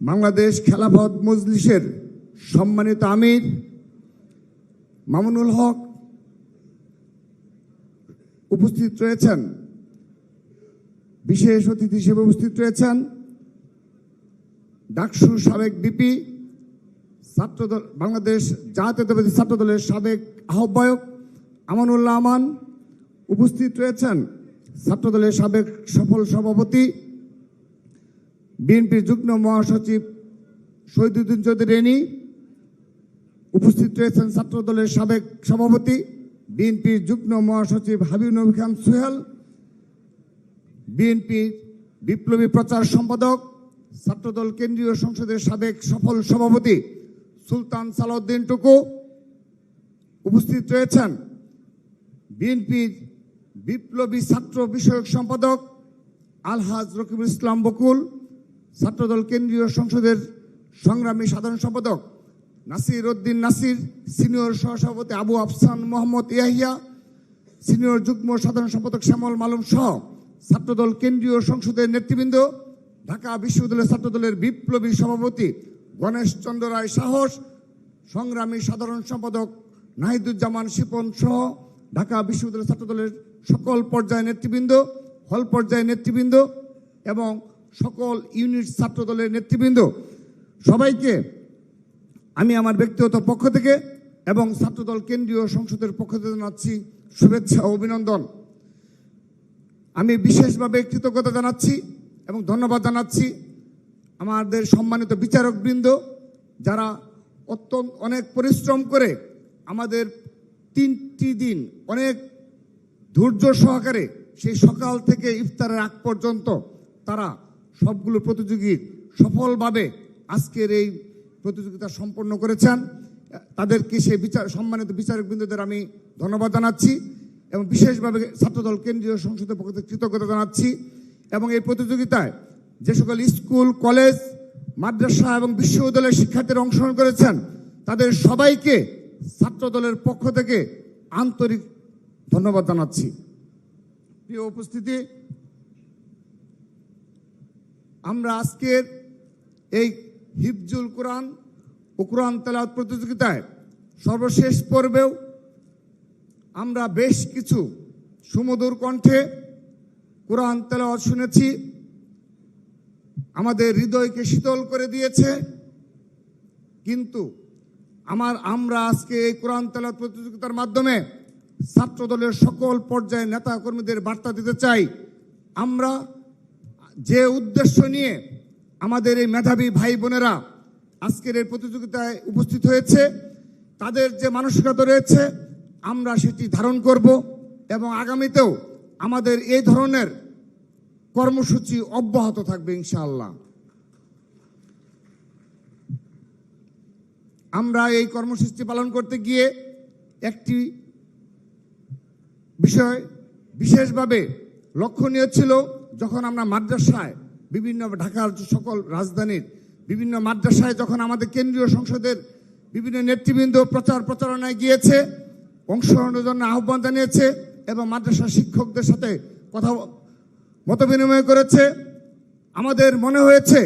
বাংলাদেশ খেলাফত মজলিসের সম্মানিত আমির মামুনুল হক উপস্থিত রয়েছেন। বিশেষ অতিথি হিসেবে উপস্থিত রয়েছেন ডাকসুর সাবেক বিপি, ছাত্রদল, বাংলাদেশ জাতীয়তাবাদী ছাত্রদলের সাবেক আহ্বায়ক আমানুল্লাহ আমান উপস্থিত রয়েছেন। ছাত্রদলের সাবেক সফল সভাপতি বিএনপির যুগ্ম মহাসচিব শহীদুদ্দিন চৌধুরী রেনি, উপস্থিত রয়েছেন ছাত্রদলের সাবেক সভাপতি, বিএনপির যুগ্ম মহাসচিব হাবিব নবী খান সোহেল বিএনপির বিপ্লবী প্রচার সম্পাদক, ছাত্রদল কেন্দ্রীয় সংসদের সাবেক সফল সভাপতি সুলতান সালাউদ্দিন টুকু, উপস্থিত রয়েছেন বিএনপির বিপ্লবী ছাত্র বিষয়ক সম্পাদক আলহাজ রকিবুল ইসলাম বকুল ছাত্রদল কেন্দ্রীয় সংসদের সংগ্রামী সাধারণ সম্পাদক নাসির উদ্দিন নাসির, সিনিয়র সহসভাপতি আবু আফসান মোহাম্মদ ইয়াহিয়া, সিনিয়র যুগ্ম সাধারণ সম্পাদক শ্যামল মালুম সহ ছাত্রদল কেন্দ্রীয় সংসদের নেতৃবৃন্দ, ঢাকা বিশ্ববিদ্যালয় ছাত্রদলের বিপ্লবী সভাপতি গণেশ চন্দ্র রায় সাহস, সংগ্রামী সাধারণ সম্পাদক নাহিদুজ্জামান শিপন সহ ঢাকা বিশ্ববিদ্যালয় ছাত্রদলের সকল পর্যায়ের নেতৃবৃন্দ, হল পর্যায়ের নেতৃবৃন্দ এবং সকল ইউনিট ছাত্রদলের নেতৃবৃন্দ, সবাইকে আমি আমার ব্যক্তিগত পক্ষ থেকে এবং ছাত্রদল কেন্দ্রীয় সংসদের পক্ষ থেকে জানাচ্ছি শুভেচ্ছা ও অভিনন্দন। আমি বিশেষভাবে কৃতজ্ঞতা জানাচ্ছি এবং ধন্যবাদ জানাচ্ছি আমাদের সম্মানিত বিচারকবৃন্দ, যারা অত্যন্ত অনেক পরিশ্রম করে আমাদের তিনটি দিন অনেক ধৈর্য সহকারে সেই সকাল থেকে ইফতারের আগ পর্যন্ত তারা সবগুলো প্রতিযোগী সফলভাবে আজকের এই প্রতিযোগিতা সম্পন্ন করেছেন। তাদেরকে সেই বিচার, সম্মানিত বিচারক বৃন্দদের আমি ধন্যবাদ জানাচ্ছি এবং বিশেষভাবে ছাত্রদল, কেন্দ্রীয় সংসদের পক্ষ থেকে কৃতজ্ঞতা জানাচ্ছি এবং এই প্রতিযোগিতায় যে সকল স্কুল, কলেজ, মাদ্রাসা এবং বিশ্ববিদ্যালয়ের শিক্ষার্থীরা অংশগ্রহণ করেছেন, তাদের সবাইকে ছাত্রদলের পক্ষ থেকে আন্তরিক ধন্যবাদ জানাচ্ছি। প্রিয় উপস্থিতি আমরা আজকের এই হিফজুল কোরআন ও কোরআন তেলাওয়াত প্রতিযোগিতায় সর্বশেষ পর্বেও আমরা বেশ কিছু সুমধুর কণ্ঠে কোরআন তেলাওয়াত শুনেছি। আমাদের হৃদয়কে শীতল করে দিয়েছে। কিন্তু আমার, আমরা আজকে এই কোরআন তেলাওয়াত প্রতিযোগিতার মাধ্যমে ছাত্রদলের সকল পর্যায়ে নেতা কর্মীদের বার্তা দিতে চাই। আমরা যে উদ্দেশ্য নিয়ে আমাদের এই মেধাবী ভাই বোনেরা আজকের এই প্রতিযোগিতায় উপস্থিত হয়েছে, তাদের যে মানসিকতা রয়েছে, আমরা সেটি ধারণ করব এবং আগামীতেও আমাদের এই ধরনের কর্মসূচি অব্যাহত থাকবে ইনশাআল্লাহ। আমরা এই কর্মসূচি পালন করতে গিয়ে একটি বিষয় বিশেষভাবে লক্ষণীয় ছিল যখন আমরা মাদ্রাসায় বিভিন্ন ঢাকার সকল রাজধানীর বিভিন্ন মাদ্রাসায় যখন আমাদের কেন্দ্রীয় সংসদের বিভিন্ন নেতৃবৃন্দ প্রচার প্রচারণায় গিয়েছে, অংশগ্রহণের জন্য আহ্বান জানিয়েছে এবং মাদ্রাসা শিক্ষকদের সাথে কথা মত বিনিময় করেছে, আমাদের মনে হয়েছে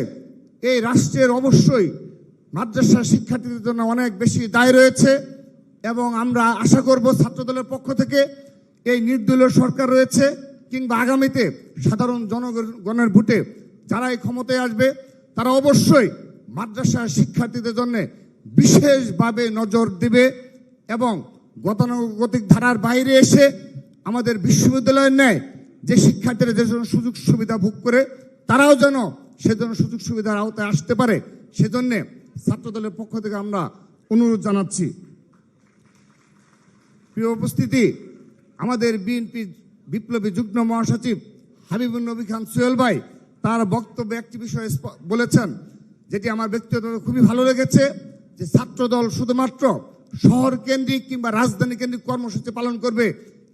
এই রাষ্ট্রের অবশ্যই মাদ্রাসা শিক্ষার্থীদের জন্য অনেক বেশি দায় রয়েছে এবং আমরা আশা করব ছাত্রদলের পক্ষ থেকে এই নির্দলীয় সরকার রয়েছে। কিংবা আগামীতে সাধারণ জনগণের ভোটে যারা এই ক্ষমতায় আসবে, তারা অবশ্যই মাদ্রাসা শিক্ষার্থীদের জন্য বিশেষভাবে নজর দেবে এবং গতানুগতিক ধারার বাইরে এসে আমাদের বিশ্ববিদ্যালয়ের ন্যায় যে শিক্ষার্থীরা যে সুযোগ সুবিধা ভোগ করে, তারাও যেন সেজন্য সুযোগ সুবিধার আওতায় আসতে পারে, সেজন্য ছাত্রদলের পক্ষ থেকে আমরা অনুরোধ জানাচ্ছি। প্রিয় উপস্থিতি, আমাদের বিএনপি বিপ্লবী যুগ্ম মহাসচিব হাবিবুল নবী খান সোহেল ভাই, তার বক্তব্যে একটি বিষয় বলেছেন, যেটি আমার ব্যক্তিগত খুবই ভালো লেগেছে, যে ছাত্রদল শুধুমাত্র শহর কেন্দ্রিক কিংবা রাজধানী কেন্দ্রিক কর্মসূচি পালন করবে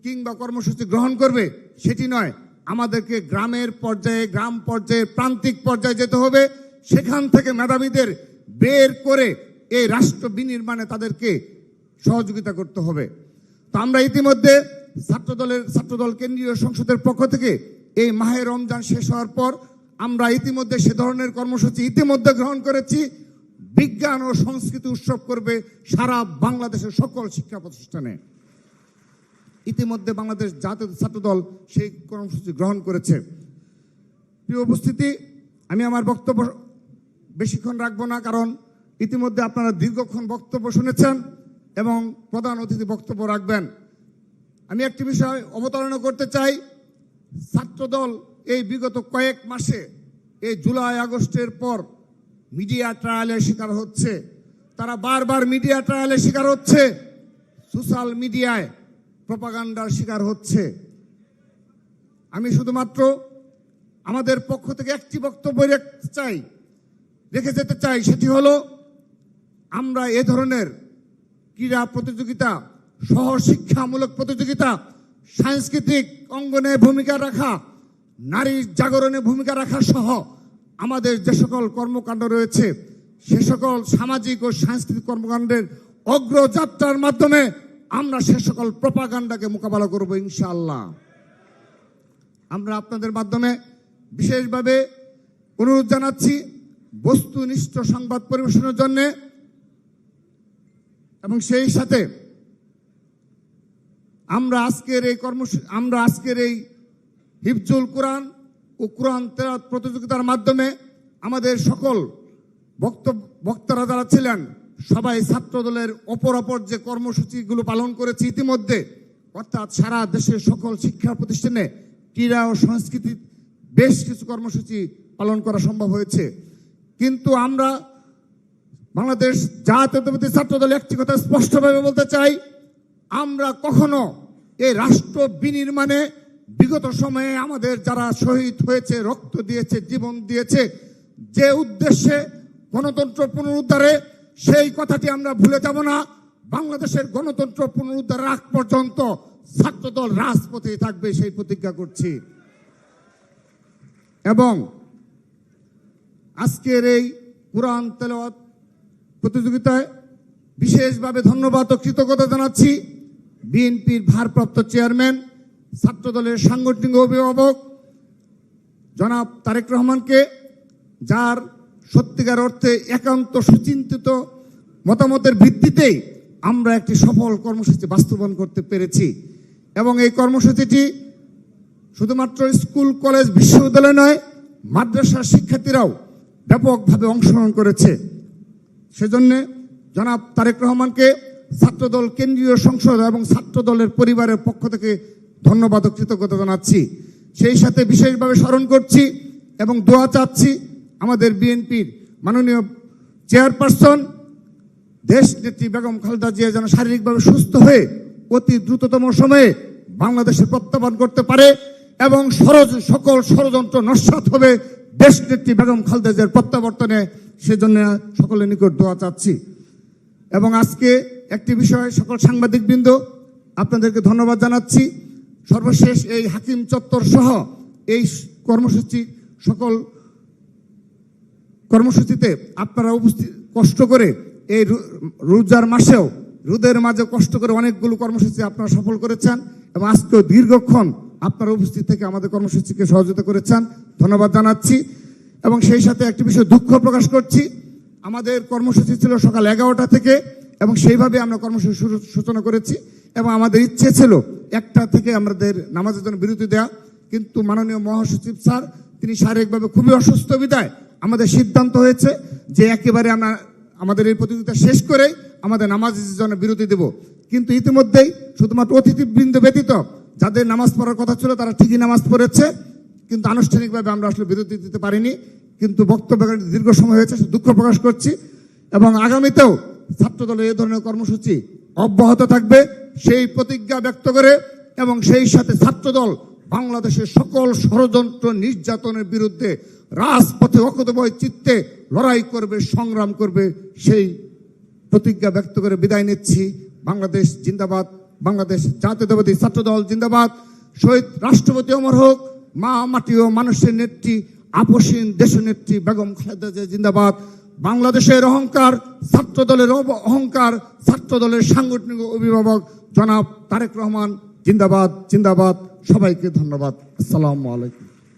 কিংবা কর্মসূচি গ্রহণ করবে, সেটি নয়। আমাদেরকে গ্রামের পর্যায়ে, গ্রাম পর্যায়ে, প্রান্তিক পর্যায়ে যেতে হবে। সেখান থেকে মেধাবীদের বের করে এই রাষ্ট্র বিনির্মাণে তাদেরকে সহযোগিতা করতে হবে। তো আমরা ইতিমধ্যে ছাত্রদলের, ছাত্রদল কেন্দ্রীয় সংসদের পক্ষ থেকে এই মাহে রমজান শেষ হওয়ার পর আমরা ইতিমধ্যে সে ধরনের কর্মসূচি ইতিমধ্যে গ্রহণ করেছি। বিজ্ঞান ও সংস্কৃতি উৎসব করবে সারা বাংলাদেশের সকল শিক্ষা প্রতিষ্ঠানে। ইতিমধ্যে বাংলাদেশ জাতীয় ছাত্র দল সেই কর্মসূচি গ্রহণ করেছে। প্রিয় উপস্থিতি, আমি আমার বক্তব্য বেশিক্ষণ রাখব না, কারণ ইতিমধ্যে আপনারা দীর্ঘক্ষণ বক্তব্য শুনেছেন এবং প্রধান অতিথি বক্তব্য রাখবেন। আমি একটি বিষয় অবতারণা করতে চাই। ছাত্রদল এই বিগত কয়েক মাসে এই জুলাই, আগস্টের পর মিডিয়া ট্রায়ালের শিকার হচ্ছে। তারা বারবার মিডিয়া ট্রায়ালের শিকার হচ্ছে। সোশ্যাল মিডিয়ায় প্রপাগান্ডার শিকার হচ্ছে। আমি শুধুমাত্র আমাদের পক্ষ থেকে একটি বক্তব্য রাখতে চাই, রেখে যেতে চাই, সেটি হলো, আমরা এ ধরনের ক্রীড়া প্রতিযোগিতা সহ শিক্ষামূলক প্রতিযোগিতা, সাংস্কৃতিক অঙ্গনে ভূমিকা রাখা নারীর জাগরণে ভূমিকা রাখা সহ আমাদের যে সকল কর্মকাণ্ড রয়েছে, সে সকল সামাজিক ও সাংস্কৃতিক কর্মকাণ্ডের অগ্রযাত্রার মাধ্যমে আমরা সে সকল প্রপাগান্ডাকে মোকাবেলা করব ইনশাআল্লাহ। আমরা আপনাদের মাধ্যমে বিশেষভাবে অনুরোধ জানাচ্ছি বস্তুনিষ্ঠ সংবাদ পরিবেশনের জন্য এবং সেই সাথে আমরা আজকের এই কর্মসূচি আমরা আজকের এই হিফজুল কোরআন ও কোরআন তেলাওয়াত প্রতিযোগিতার মাধ্যমে আমাদের সকল বক্তব্য, বক্তারা যারা ছিলেন, সবাই ছাত্র দলের অপর অপর যে কর্মসূচিগুলো পালন করেছে ইতিমধ্যে, অর্থাৎ সারা দেশের সকল শিক্ষা প্রতিষ্ঠানে ক্রীড়া ও সংস্কৃতি বেশ কিছু কর্মসূচি পালন করা সম্ভব হয়েছে। কিন্তু আমরা বাংলাদেশ জাতীয়তাবাদী ছাত্র দল একটি কথা স্পষ্টভাবে বলতে চাই, আমরা কখনো এই রাষ্ট্র বিনির্মাণে বিগত সময়ে আমাদের যারা শহীদ হয়েছে, রক্ত দিয়েছে, জীবন দিয়েছে, যে উদ্দেশ্যে গণতন্ত্র পুনরুদ্ধারে, সেই কথাটি আমরা ভুলে যাব না। বাংলাদেশের গণতন্ত্র পুনরুদ্ধারের আগ পর্যন্ত ছাত্রদল রাজপথেই থাকবে সেই প্রতিজ্ঞা করছি। এবং আজকের এই কোরআন তেলাওয়াত প্রতিযোগিতায় বিশেষভাবে ধন্যবাদ ও কৃতজ্ঞতা জানাচ্ছি। বিএনপির ভারপ্রাপ্ত চেয়ারম্যান, ছাত্রদলের সাংগঠনিক অভিভাবক জনাব তারেক রহমানকে, যার সত্যিকার অর্থে একান্ত সুচিন্তিত মতামতের ভিত্তিতেই আমরা একটি সফল কর্মসূচি বাস্তবায়ন করতে পেরেছি। এবং এই কর্মসূচিটি শুধুমাত্র স্কুল, কলেজ, বিশ্ববিদ্যালয় নয়, মাদ্রাসার শিক্ষার্থীরাও ব্যাপকভাবে অংশগ্রহণ করেছে। সেজন্যে জনাব তারেক রহমানকে ছাত্রদল, কেন্দ্রীয় সংসদ এবং ছাত্রদলের পরিবারের পক্ষ থেকে ধন্যবাদ ও কৃতজ্ঞতা জানাচ্ছি। সেই সাথে বিশেষভাবে স্মরণ করছি এবং দোয়া চাচ্ছি আমাদের বিএনপির মাননীয় চেয়ারপারসন দেশ নেত্রী বেগম খালেদা জিয়া যেন শারীরিকভাবে সুস্থ হয়ে অতি দ্রুততম সময়ে বাংলাদেশে প্রত্যাবর্তন করতে পারে এবং সরজ, সকল ষড়যন্ত্র নস্বাত হবে দেশ নেত্রী বেগম খালেদা জিয়ার প্রত্যাবর্তনে। সেজন্য সকলের নিকট দোয়া চাচ্ছি। এবং আজকে একটি বিষয় সকল সাংবাদিকবৃন্দ আপনাদেরকে ধন্যবাদ জানাচ্ছি। সর্বশেষ এই হাকিম চত্বর সহ এই কর্মসূচি সকল কর্মসূচিতে আপনারা উপস্থিত কষ্ট করে এই রোজার মাসেও, রোদের মাঝে কষ্ট করে অনেকগুলো কর্মসূচি আপনারা সফল করেছেন এবং আজকেও দীর্ঘক্ষণ আপনারা উপস্থিত থেকে আমাদের কর্মসূচিকে সহযোগিতা করেছেন। ধন্যবাদ জানাচ্ছি। এবং সেই সাথে একটি বিষয় দুঃখ প্রকাশ করছি। আমাদের কর্মসূচি ছিল সকাল এগারোটা থেকে। এবং সেইভাবে আমরা কর্মসূচি সূচনা করেছি এবং আমাদের ইচ্ছে ছিল একটা থেকে আমাদের নামাজের জন্য বিরতি দেওয়া কিন্তু মাননীয় মহাসচিব স্যার, তিনি শারীরিকভাবে খুবই অসুস্থ বিদায় আমাদের সিদ্ধান্ত হয়েছে যে একেবারে আমরা আমাদের এই প্রতিযোগিতা শেষ করে আমাদের নামাজের জন্য বিরতি দেব। কিন্তু ইতিমধ্যেই শুধুমাত্র অতিথিবৃন্দ ব্যতীত যাদের নামাজ পড়ার কথা ছিল তারা ঠিকই নামাজ পড়েছে। কিন্তু আনুষ্ঠানিকভাবে আমরা আসলে বিরতি দিতে পারিনি। কিন্তু বক্তব্য দীর্ঘ সময় হয়েছে দুঃখ প্রকাশ করছি। এবং আগামীতেও ছাত্রদলের এই ধরনের কর্মসূচি অব্যাহত থাকবে। সেই প্রতিজ্ঞা ব্যক্ত করে এবং সেই সাথে ছাত্রদল বাংলাদেশের সকল ষড়যন্ত্র নির্যাতনের বিরুদ্ধে রাজপথে অকুতভয় চিত্তে লড়াই করবে, সংগ্রাম করবে, সেই প্রতিজ্ঞা ব্যক্ত করে বিদায় নিচ্ছি। বাংলাদেশ জিন্দাবাদ, বাংলাদেশ জাতীয়তাবাদী ছাত্রদল জিন্দাবাদ। শহীদ রাষ্ট্রপতি অমর হোক, মা মাটি ও মানুষের নেত্রী, আপসীন দেশনেত্রী বেগম খালেদা জিন্দাবাদ। বাংলাদেশের অহংকার ছাত্র দলের অহংকার ছাত্র দলের সাংগঠনিক অভিভাবক জনাব তারেক রহমান, জিন্দাবাদ জিন্দাবাদ, সবাইকে ধন্যবাদ। আসসালামু আলাইকুম।